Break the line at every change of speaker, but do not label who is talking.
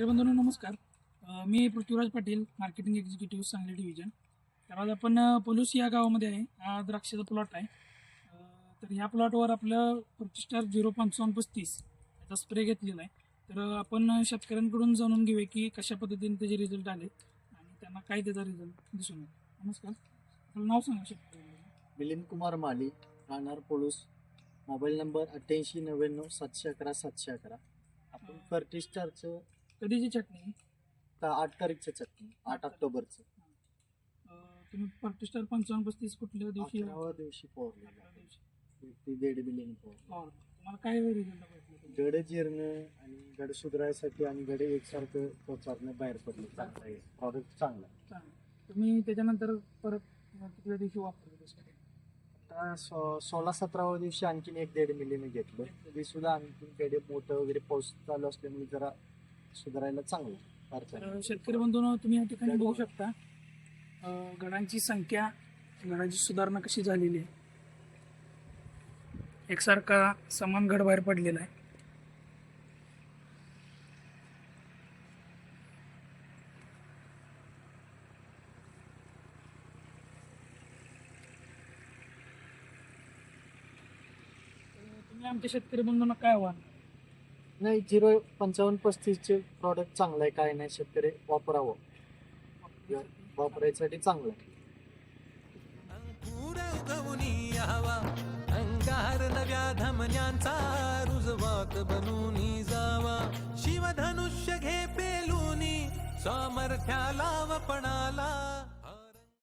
शेतकरी बंधूंनो नमस्कार. मी Prithviraj Patil marketing executive Sangli division तर आज आपण पलूस या गावामध्ये आहे. हा द्राक्षाचा प्लॉट आहे. तर ह्या प्लॉटवर आपलं प्रतिष्ठार झिरो पंचावन्न पस्तीस याचा स्प्रे घेतलेला आहे. तर आपण शेतकऱ्यांकडून जाणून घेऊया की कशा पद्धतीने त्याचे रिझल्ट आले आणि त्यांना काय त्याचा रिझल्ट दिसून येतो नमस्कार. आपलं नाव सांगा शेतकरी
मिलिंद कुमार माली राहणार पोलूस. मोबाईल नंबर अठ्ठ्याऐंशी नव्याण्णव सातशे अकरा सातशे अकरा. आपण फर्टिस्टारचं
कधीची चटणी?
आठ तारीखचं चटणी आठ ऑक्टोबरचं.
अ, तुम्ही प्रतिष्ठार पंचावन्न पस्तीस कुठल्या दिवशी
अकराव्या दिवशी पोहरलेलं.
अकरा दिवशी.
ती दीड बिलिंग.
तुम्हाला काय रिझल्ट भेटलं
गड जिरणं आणि गड सुधारायसाठी आणि गडे एकसारखं पोचारणं बाहेर पडलं. चांगलं आहे. प्रॉडक्ट चांगला आहे.
चालेल तुम्ही त्याच्यानंतर परत तिथल्या दिवशी वापरले
आता सो सोळा सतराव्या दिवशी आणखीन एक दीड मिली मी घेतलं. तरी सुद्धा आणखीन कडे मोठं वगैरे पाऊस चालू असल्यामुळे जरा सुधारायला चांगलं फार
तर शेतकरी बंधूंनो तुम्ही या ठिकाणी बघू शकता अं, संख्या गणांची सुधारणा कशी झालेली आहे. एकसारखा समान गड बाहेर पडलेला आहे. तर तुम्ही आमच्या शेतकरी बंधूंना काय आव्हान
नाही झिरो पंचावन्न पस्तीसचे प्रॉडक्ट चांगलं आहे काय नाही शेतकरी वापरावं. वापरायसाठी चांगलं आहे.
अंकुर यावा अंगार नव्या धमन्यांचा रुजवात बनूनी जावा. शिवधनुष्य घे पेलूनी सामर्थ्याला वपणाला